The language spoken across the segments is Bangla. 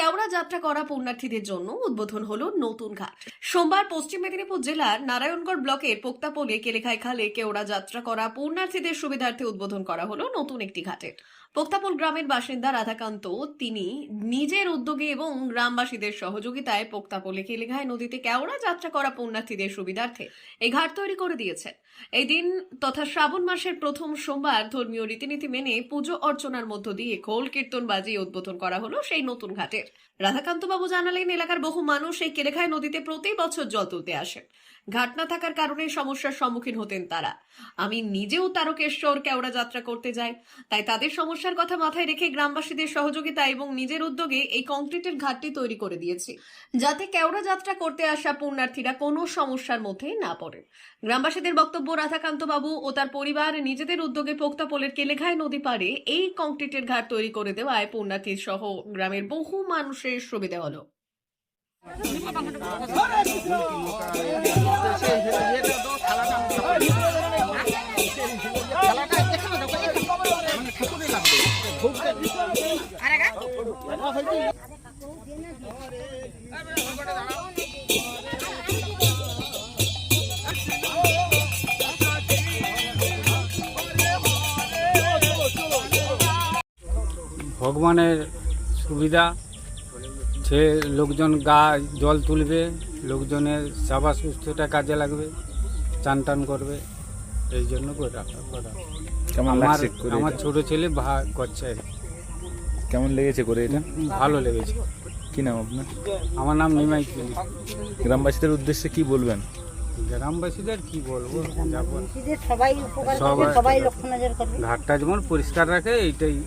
কেওড়া যাত্রা করা পুণ্যার্থীদের জন্য উদ্বোধন হল নতুন ঘাট। সোমবার পশ্চিম মেদিনীপুর জেলার নারায়ণগড় ব্লকের পোক্তাপোলে কেলেখায় খালে কেওড়া যাত্রা করা পুণ্যার্থীদের সুবিধার্থে উদ্বোধন করা হল নতুন একটি ঘাটের। পোক্তাপোল গ্রামের বাসিন্দা রাধাকান্ত, তিনি নিজের উদ্যোগে এবং গ্রামবাসীদের সহযোগিতায় পোক্তাপোলে কেলেঘাই নদীতে কেওড়া যাত্রা করা পুণ্যার্থীদের সুবিধার্থে এই ঘাট তৈরি করে দিয়েছেন। এই দিন তথা শ্রাবণ মাসের প্রথম সোমবার ধর্মীয় রীতিনীতি মেনে পুজো অর্চনার মধ্য দিয়ে খোল কীর্তন বাজিয়ে উদ্বোধন করা হলো সেই নতুন ঘাটের। রাধাকান্ত বাবু জানালেন, এলাকার বহু মানুষ এই কেলেখাই নদীতে প্রতি বছর জল তুলতে আসেন। ঘাট না থাকার কারণে সমস্যার সম্মুখীন হতেন তারা। আমি নিজেও তারকেশ্বর কেওড়া যাত্রা করতে যাই, তাই তাদের সমস্যার কথা মাথায় রেখে গ্রামবাসীদের সহযোগিতা এবং নিজের উদ্যোগে এই কংক্রিটের ঘাটটি তৈরি করে দিয়েছি। যাতে কেওড়া যাত্রা করতে আসা পুণ্যার্থীরা কোনো সমস্যার মধ্যে না পড়ে গ্রামবাসীদের বক্তব্য রাধাকান্ত বাবু ও তার পরিবার নিজেদের উদ্যোগে পোক্তাপোলের কেলেঘাই নদী পাড়ে এই কংক্রিটের ঘাট তৈরি করে দেওয়ায় পুণ্যার্থী সহ গ্রামের বহু মানুষের সুবিধা হলো। ভগবানের সুবিধা সে লোকজন গা জল তুলবে লোকজনের সেবা সুস্থতা কাজে লাগবে চান টান করবে এই জন্য করে রাখা করা। আমার আমার ছোট ছেলে ভা করছে। কেমন লেগেছে করে এটা? ভালো লেগেছে। কি নাম আপনার? আমার নাম নিমাই গ্রামবাসীদের উদ্দেশ্যে কি বলবেন? গ্রামবাসীদের কি বলব? সবাই সবাই- সবাই লক্ষ্য নজর ঘাটটা যেমন পরিষ্কার রাখে এইটাই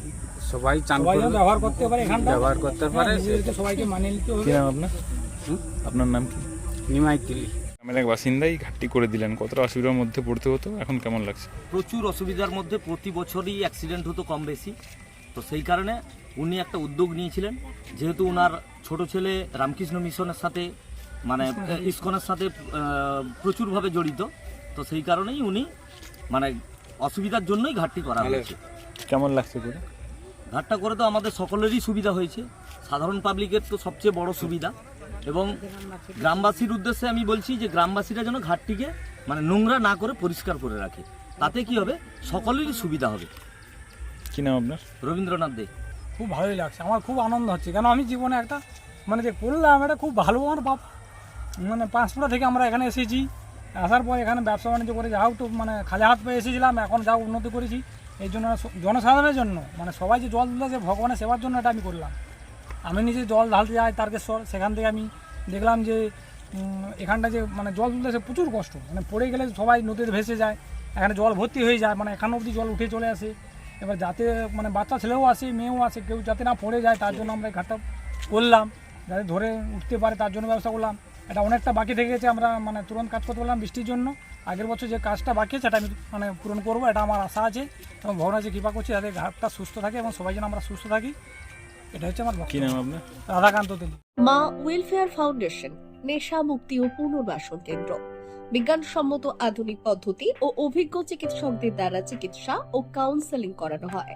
সবাই চান ব্যবহার করতে পারে এখানটা। ব্যবহার করতে পারে সবাইকে মানিয়ে নিতে কি হবে নাম আপনার? আপনার নাম কি? নিমাই গ্রামের এক বাসিন্দাই ঘাটটি করে দিলেন। কতটা অসুবিধার মধ্যে পড়তে হতো? এখন কেমন লাগছে? প্রচুর অসুবিধার মধ্যে প্রতি বছরই অ্যাক্সিডেন্ট হতো কম বেশি। তো সেই কারণে উনি একটা উদ্যোগ নিয়েছিলেন। যেহেতু ওনার ছোট ছেলে রামকৃষ্ণ মিশনের সাথে মানে ইস্কনের। সাথে প্রচুরভাবে জড়িত। তো সেই কারণেই উনি মানে অসুবিধার জন্যই ঘাটটি করা হয়েছে। কেমন লাগছে করে? ঘাটটা করে তো আমাদের সকলেরই সুবিধা হয়েছে। সাধারণ পাবলিকের তো সবচেয়ে বড় সুবিধা। এবং গ্রামবাসীর উদ্দেশ্যে আমি বলছি যে গ্রামবাসীরা যেন ঘাটটিকে মানে নোংরা না করে পরিষ্কার করে রাখে। তাতে কি হবে? সকলেরই সুবিধা হবে। কি নাম আপনার? রবীন্দ্রনাথ দে। খুব ভালোই লাগছে। আমার খুব আনন্দ হচ্ছে। কেন আমি জীবনে একটা মানে যে করলাম এটা খুব ভালো আমার বাপ। মানে পাঁচপুরা থেকে আমরা এখানে এসেছি। আসার পর এখানে ব্যবসা বাণিজ্য করে যাও তো মানে খালি হাত পেয়ে এসেছিলাম। এখন যা উন্নতি করেছি এই জন্য জনসাধারণের জন্য মানে সবাই যে জল যে ভগবানের সেবার জন্য এটা আমি করলাম। আমি নিজে জল ঢালতে যাই তারকেশ্বর সেখান থেকে আমি দেখলাম যে এখানটা যে মানে জল তুলতে সে প্রচুর কষ্ট। মানে পড়ে গেলে সবাই নদীতে ভেসে যায়, এখানে জল ভর্তি হয়ে যায় মানে এখানে অবধি জল উঠে চলে আসে। এবার যাতে মানে বাচ্চা ছেলেও আসে, মেয়েও আসে, কেউ যাতে না পড়ে যায়, তার জন্য আমরা ঘাটটা করলাম। যাতে ধরে উঠতে পারে, তার জন্য ব্যবস্থা করলাম। এটা অনেকটা বাকি থেকে গেছে আমরা মানে তুরন্ত কাজ করতে পারলাম বৃষ্টির জন্য। আগের বছর যে কাজটা বাকি আছে সেটা আমি মানে পূরণ করব এটা আমার আশা আছে। এবং ভগবান যে কৃপা করছে যাতে ঘাটটা সুস্থ থাকে এবং সবাই যেন আমরা সুস্থ থাকি। এটা হচ্ছে আমার কি নাম আপনার? রাধাকান্ত তেলি মা ওয়েলফেয়ার ফাউন্ডেশন নেশা মুক্তি ও পুনর্বাসন কেন্দ্র। বিজ্ঞানসম্মত আধুনিক পদ্ধতি ও অভিজ্ঞ চিকিৎসকদের দ্বারা চিকিৎসা ও কাউন্সেলিং করানো হয়।